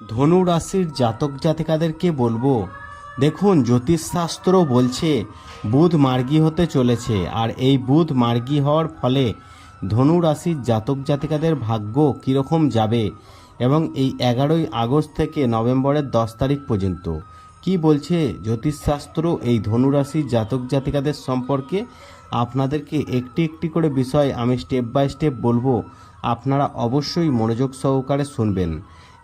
ধনু রাশির জাতক জাতিকাদেরকে বলব, দেখুন জ্যোতিষশাস্ত্র বলছে, বুধ মার্গী হতে চলেছে, আর এই বুধ মার্গী হওয়ার ফলে ধনু রাশির জাতক জাতিকাদের ভাগ্য কীরকম যাবে? এবং এই এগারোই আগস্ট থেকে নভেম্বরের দশ তারিখ পর্যন্ত কি বলছে জ্যোতিষশাস্ত্র এই ধনু রাশির জাতক জাতিকাদের সম্পর্কে? আপনাদেরকে একটি একটি করে বিষয় আমি স্টেপ বাই স্টেপ বলব, আপনারা অবশ্যই মনোযোগ সহকারে শুনবেন।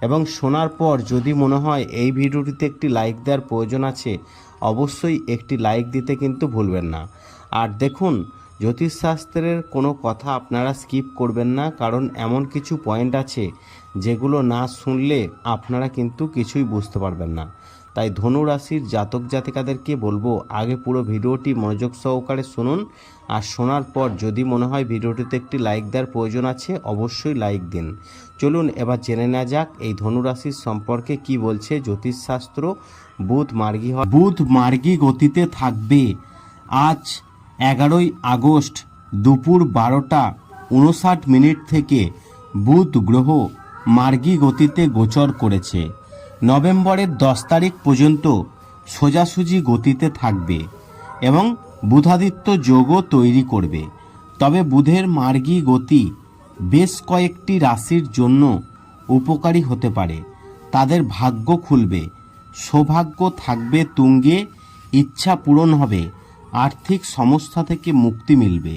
এবং শোনার পর যদি মনে হয় এই ভিডিওটিতে একটি লাইক দেওয়ার প্রয়োজন আছে, অবশ্যই একটি লাইক দিতে কিন্তু ভুলবেন না। আর দেখুন, জ্যোতিষশাস্ত্রের কোনো কথা আপনারা স্কিপ করবেন না, কারণ এমন কিছু পয়েন্ট আছে যেগুলো না শুনলে আপনারা কিন্তু কিছুই বুঝতে পারবেন না। তাই ধনু রাশির জাতক জাতিকাদেরকে বলব, আগে পুরো ভিডিওটি মনোযোগ সহকারে শুনুন। আর শোনার পর যদি মনে হয় ভিডিওটিতে একটি লাইক দেওয়ার প্রয়োজন আছে, অবশ্যই লাইক দিন। চলুন এবার জেনে নেওয়া যাক, এই ধনু রাশির সম্পর্কে কি বলছে জ্যোতিষশাস্ত্র। বুধ মার্গী হয় বুধ মার্গী গতিতে থাকবে। আজ এগারোই আগস্ট দুপুর বারোটা উনষাট মিনিট থেকে বুধ গ্রহ মার্গী গতিতে গোচর করেছে। নভেম্বরের দশ তারিখ পর্যন্ত সোজাসুজি গতিতে থাকবে এবং বুধাদিত্য যোগও তৈরি করবে। তবে বুধের মার্গী গতি বেশ কয়েকটি রাশির জন্য উপকারী হতে পারে। তাদের ভাগ্য খুলবে, সৌভাগ্য থাকবে, তুঙ্গে ইচ্ছা পূরণ হবে, আর্থিক সমস্যা থেকে মুক্তি মিলবে।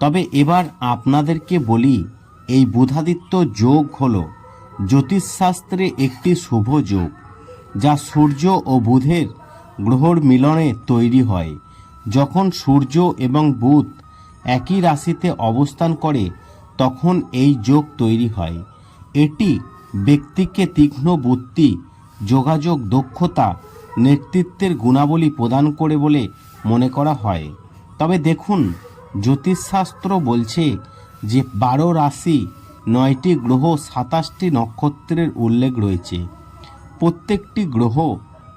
তবে এবার আপনাদেরকে বলি, এই বুধাদিত্য যোগ হলো জ্যোতিষশাস্ত্রে একটি শুভ যোগ, যা সূর্য ও বুধের গ্রহর মিলনে তৈরি হয়। যখন সূর্য এবং বুধ একই রাশিতে অবস্থান করে, তখন এই যোগ তৈরি হয়। এটি ব্যক্তিকে তীক্ষ্ণ বুদ্ধি, যোগাযোগ দক্ষতা, নেতৃত্বের গুণাবলী প্রদান করে বলে মনে করা হয়। তবে দেখুন, জ্যোতিষশাস্ত্র বলছে যে বারো রাশি নয়টি গ্রহ সাতাশটি নক্ষত্রের উল্লেখ রয়েছে। প্রত্যেকটি গ্রহ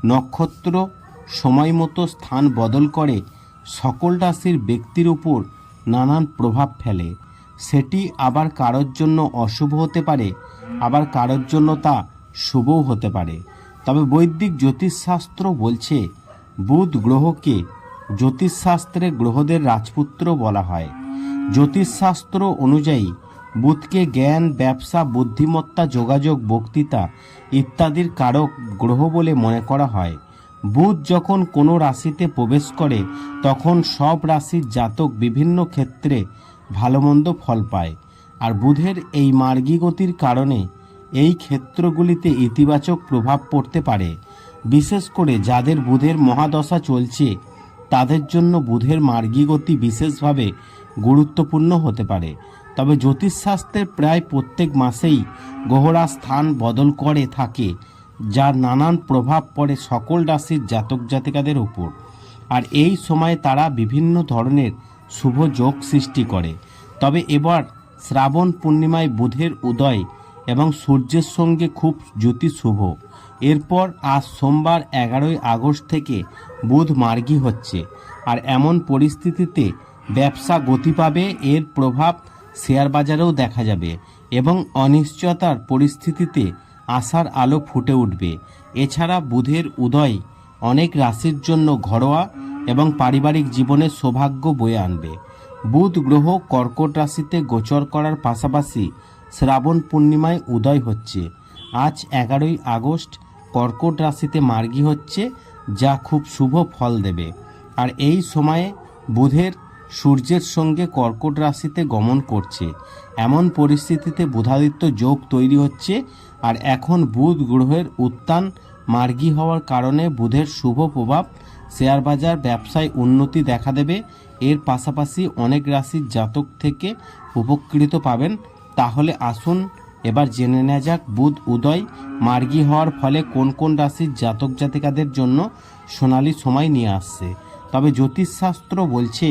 নক্ষত্র সময় মতো স্থান বদল করে সকল রাশির ব্যক্তির উপর নানান প্রভাব ফেলে। সেটি আবার কারোর জন্য অশুভ হতে পারে, আবার কারোর জন্য তা শুভও হতে পারে। তবে বৈদিক জ্যোতিষশাস্ত্র বলছে, বুধ গ্রহকে জ্যোতিষশাস্ত্রে গ্রহদের রাজপুত্র বলা হয়। জ্যোতিষশাস্ত্র অনুযায়ী বুধকে জ্ঞান, ব্যবসা, বুদ্ধিমত্তা, যোগাযোগ, বক্তৃতা ইত্যাদির কারক গ্রহ বলে মনে করা হয়। বুধ যখন কোনো রাশিতে প্রবেশ করে, তখন সব রাশির জাতক বিভিন্ন ক্ষেত্রে ভালো মন্দ ফল পায়। আর বুধের এই মার্গী গতির কারণে এই ক্ষেত্রগুলিতে ইতিবাচক প্রভাব পড়তে পারে। বিশেষ করে যাদের বুধের মহাদশা চলছে, তাদের জন্য বুধের মার্গী গতি বিশেষভাবে গুরুত্বপূর্ণ হতে পারে। তবে জ্যোতিষশাস্ত্রের প্রায় প্রত্যেক মাসেই গ্রহরা স্থান বদল করে থাকে, যার নানান প্রভাব পড়ে সকল রাশির জাতক জাতিকাদের উপর। আর এই সময়ে তারা বিভিন্ন ধরনের শুভ যোগ সৃষ্টি করে। তবে এবার শ্রাবণ পূর্ণিমায় বুধের উদয় এবং সূর্যের সঙ্গে খুব জ্যোতি শুভ। এরপর আজ সোমবার এগারোই আগস্ট থেকে বুধ মার্গী হচ্ছে। আর এমন পরিস্থিতিতে ব্যবসা গতি পাবে, এর প্রভাব শেয়ার বাজারেও দেখা যাবে এবং অনিশ্চয়তার পরিস্থিতিতে আশার আলো ফুটে উঠবে। এছাড়া বুধের উদয় অনেক রাশির জন্য ঘরোয়া এবং পারিবারিক জীবনে সৌভাগ্য বয়ে আনবে। বুধ গ্রহ কর্কট রাশিতে গোচর করার পাশাপাশি শ্রাবণ পূর্ণিমায় উদয় হচ্ছে। আজ এগারোই আগস্ট কর্কট রাশিতে মার্গী হচ্ছে, যা খুব শুভ ফল দেবে। আর এই সময়ে বুধের সূর্যের সঙ্গে কর্কট রাশিতে গমন করছে। এমন পরিস্থিতিতে বুধাদিত্য যোগ তৈরি হচ্ছে আর এখন বুধ গ্রহের উত্থান মার্গী হওয়ার কারণে বুধের শুভ প্রভাব শেয়ার বাজার ব্যবসায় উন্নতি দেখা দেবে। এর পাশাপাশি অনেক রাশির জাতক থেকে উপকৃত পাবেন। তাহলে আসুন এবার জেনে নেওয়া যাক বুধ উদয় মার্গী হওয়ার ফলে কোন কোন রাশির জাতক জাতিকাদের জন্য সোনালি সময় নিয়ে আসছে। তবে জ্যোতিষশাস্ত্র বলছে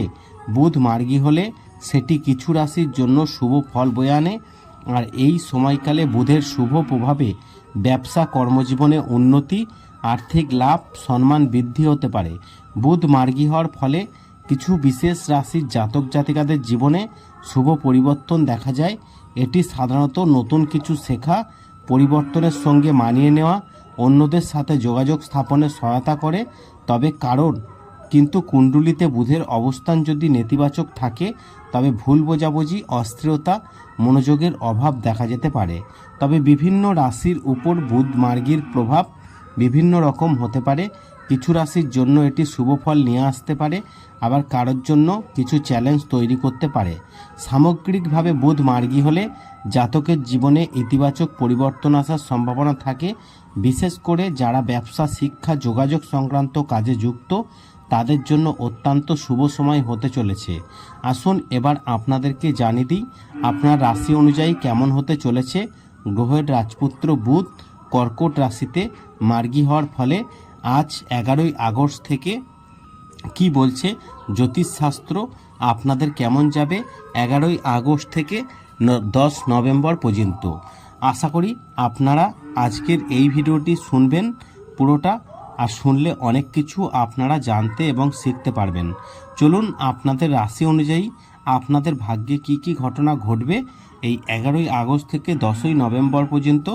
বুধ মার্গী হলে সেটি কিছু রাশির জন্য শুভ ফল বয়ে আনে। আর এই সময়কালে বুধের শুভ প্রভাবে ব্যবসা কর্মজীবনে উন্নতি, আর্থিক লাভ, সম্মান বৃদ্ধি হতে পারে। বুধ মার্গী হওয়ার ফলে কিছু বিশেষ রাশির জাতক জাতিকাদের জীবনে শুভ পরিবর্তন দেখা যায়। এটি সাধারণত নতুন কিছু শেখা, পরিবর্তনের সঙ্গে মানিয়ে নেওয়া, অন্যদের সাথে যোগাযোগ স্থাপনে সহায়তা করে। তবে কারণ কিন্তু কুণ্ডলিতে বুধের অবস্থান যদি নেতিবাচক থাকে, তবে ভুল বোঝাবুঝি, অস্থিরতা, মনোযোগের অভাব দেখা যেতে পারে। তবে বিভিন্ন রাশির উপর বুধ মার্গীর প্রভাব বিভিন্ন রকম হতে পারে। কিছু রাশির জন্য এটি শুভ ফল নিয়ে আসতে পারে, আবার কারোর জন্য কিছু চ্যালেঞ্জ তৈরি করতে পারে। সামগ্রিকভাবে বুধ মার্গী হলে জাতকের জীবনে ইতিবাচক পরিবর্তন আসার সম্ভাবনা থাকে। বিশেষ করে যারা ব্যবসা, শিক্ষা, যোগাযোগ সংক্রান্ত কাজে যুক্ত তাদের জন্য অত্যন্ত শুভ সময় হতে চলেছে। আসুন এবার আপনাদেরকে জানিয়ে দিই, আপনার রাশি অনুযায়ী কেমন হতে চলেছে। গ্রহের রাজপুত্র বুধ কর্কট রাশিতে মার্গী হওয়ার ফলে আজ এগারোই আগস্ট থেকে কি বলছে জ্যোতিষশাস্ত্র? আপনাদের কেমন যাবে এগারোই আগস্ট থেকে দশ নভেম্বর পর্যন্ত। আশা করি আপনারা আজকের এই ভিডিওটি শুনবেন পুরোটা। আর শুনলে অনেক কিছু আপনারা জানতে এবং শিখতে পারবেন। চলুন আপনাদের রাশি অনুযায়ী আপনাদের ভাগ্যে কি কি ঘটনা ঘটবে এই এগারোই আগস্ট থেকে দশই নভেম্বর পর্যন্ত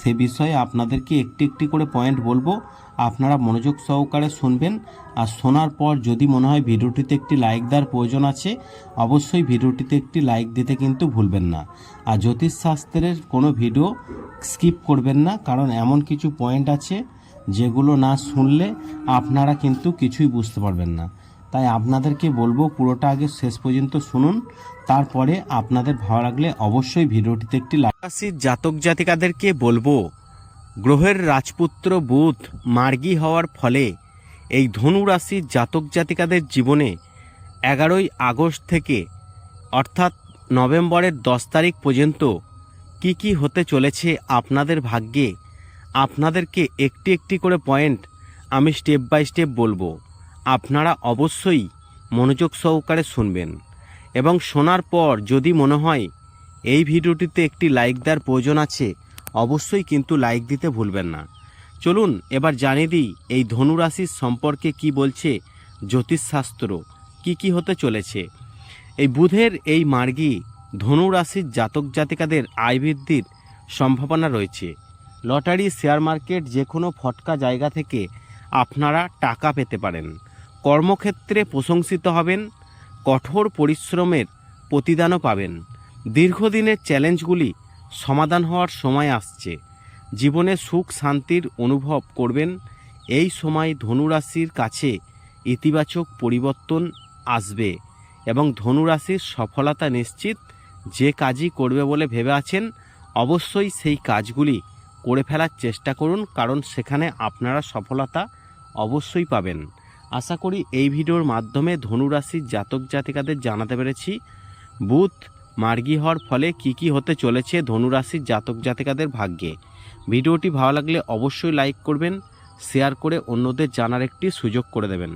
সে বিষয়ে আপনাদেরকে একটি একটি করে পয়েন্ট বলব। আপনারা মনোযোগ সহকারে শুনবেন। আর শোনার পর যদি মনে হয় ভিডিওটিতে একটি লাইক দেওয়ার প্রয়োজন আছে, অবশ্যই ভিডিওটিতে একটি লাইক দিতে কিন্তু ভুলবেন না। আর জ্যোতিষশাস্ত্রের কোনো ভিডিও স্কিপ করবেন না, কারণ এমন কিছু পয়েন্ট আছে যেগুলো না শুনলে আপনারা কিন্তু কিছুই বুঝতে পারবেন না। তাই আপনাদেরকে বলব পুরোটা আগে শেষ পর্যন্ত শুনুন, তারপরে আপনাদের ভালো লাগলে অবশ্যই ভিডিওটিতে একটি রাশির জাতক জাতিকাদেরকে বলব, গ্রহের রাজপুত্র বুধ মার্গী হওয়ার ফলে এই ধনু রাশির জাতক জাতিকাদের জীবনে এগারোই আগস্ট থেকে, অর্থাৎ নভেম্বরের দশ তারিখ পর্যন্ত কি কি হতে চলেছে আপনাদের ভাগ্যে আপনাদেরকে একটি একটি করে পয়েন্ট আমি স্টেপ বাই স্টেপ বলব। আপনারা অবশ্যই মনোযোগ সহকারে শুনবেন। এবং শোনার পর যদি মনে হয় এই ভিডিওটিতে একটি লাইক দেওয়ার প্রয়োজন আছে, অবশ্যই কিন্তু লাইক দিতে ভুলবেন না। চলুন এবার জানিয়ে দিই এই ধনুরাশির সম্পর্কে কি বলছে জ্যোতিষশাস্ত্র, কি কি হতে চলেছে। এই বুধের এই মার্গী ধনুরাশির জাতক জাতিকাদের আয় বৃদ্ধির সম্ভাবনা রয়েছে। লটারি, শেয়ার মার্কেট যে কোনো ফটকা জায়গা থেকে আপনারা টাকা পেতে পারেন। কর্মক্ষেত্রে প্রশংসিত হবেন, কঠোর পরিশ্রমের প্রতিদানও পাবেন। দীর্ঘদিনের চ্যালেঞ্জগুলি সমাধান হওয়ার সময় আসছে। জীবনে সুখ শান্তির অনুভব করবেন। এই সময় ধনুরাশির কাছে ইতিবাচক পরিবর্তন আসবে এবং ধনুরাশির সফলতা নিশ্চিত যে কাজই করবে বলে ভেবে আছেন, অবশ্যই সেই কাজগুলি করে ফেলার চেষ্টা করুন, কারণ সেখানে আপনারা সফলতা অবশ্যই পাবেন। আশা করি এই ভিডিওর মাধ্যমে ধনুরাশির জাতক জাতিকাদের জানাতে পেরেছি। বুধ, মার্গী হওয়ার ফলে কি কি হতে চলেছে ধনুরাশির জাতক জাতিকাদের ভাগ্যে। ভিডিওটি ভালো লাগলে অবশ্যই লাইক করবেন, শেয়ার করে অন্যদের জানার একটি সুযোগ করে দেবেন।